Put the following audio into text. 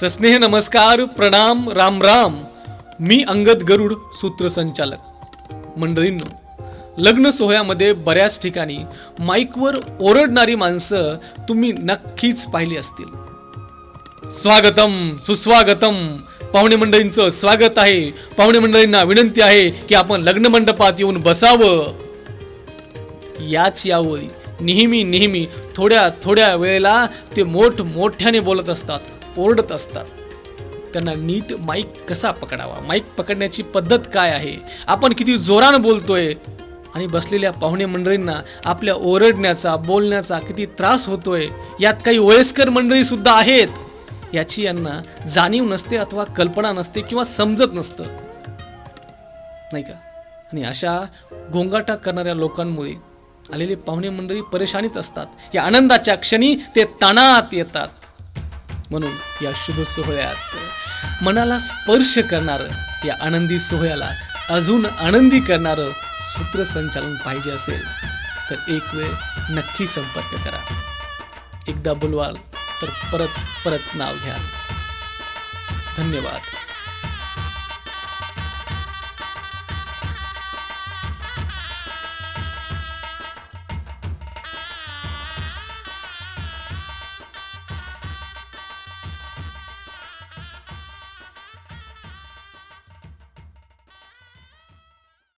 सस्नेह नमस्कार प्रणाम राम राम. मी अंगद गरुड सूत्रसंचालक मंडळींनो लग्न सोहळ्यामध्ये बऱ्याच ठिकाणी माईकवर ओरडणारी माणसं तुम्ही नक्कीच पाहिली असतील. स्वागतम सुस्वागतम. पाहुणे मंडळींचं स्वागत आहे. पाहुणे मंडळींना विनंती आहे की आपण लग्न मंडपात येऊन बसावं. याच यावरी नेहमी नेहमी थोड्या थोड्या वेळेला ते मोठ मोठ्याने बोलत असतात. ओरडत असतात. त्यांना नीट माईक कसा पकडावा? माईक पकडण्याची पद्धत काय आहे? आपण किती जोरानं बोलतोय? आणि बसलेल्या पाहुणे मंडळींना आपल्या ओरडण्याचा बोलण्याचा किती त्रास होतोय? यात काही वयस्कर मंडळी सुद्धा आहेत. याची यांना जाणीव नसते अथवा कल्पना नसते किंवा समजत नसतं. नाही का? आणि अशा गोंगाटा करणाऱ्या लोकांमुळे आलेले पाहुणे मंडळी परेशानीत असतात. या आनंदाच्या क्षणी ते ताणात येतात. म्हणून या शुभ सोहळ्यात मनाला स्पर्श करणारं या आनंदी सोहळ्याला अजून आनंदी करणारं सूत्रसंचालन पाहिजे असेल तर एक वेळ नक्की संपर्क करा. एकदा बोलवाल तर परत परत नाव घ्याल धन्यवाद.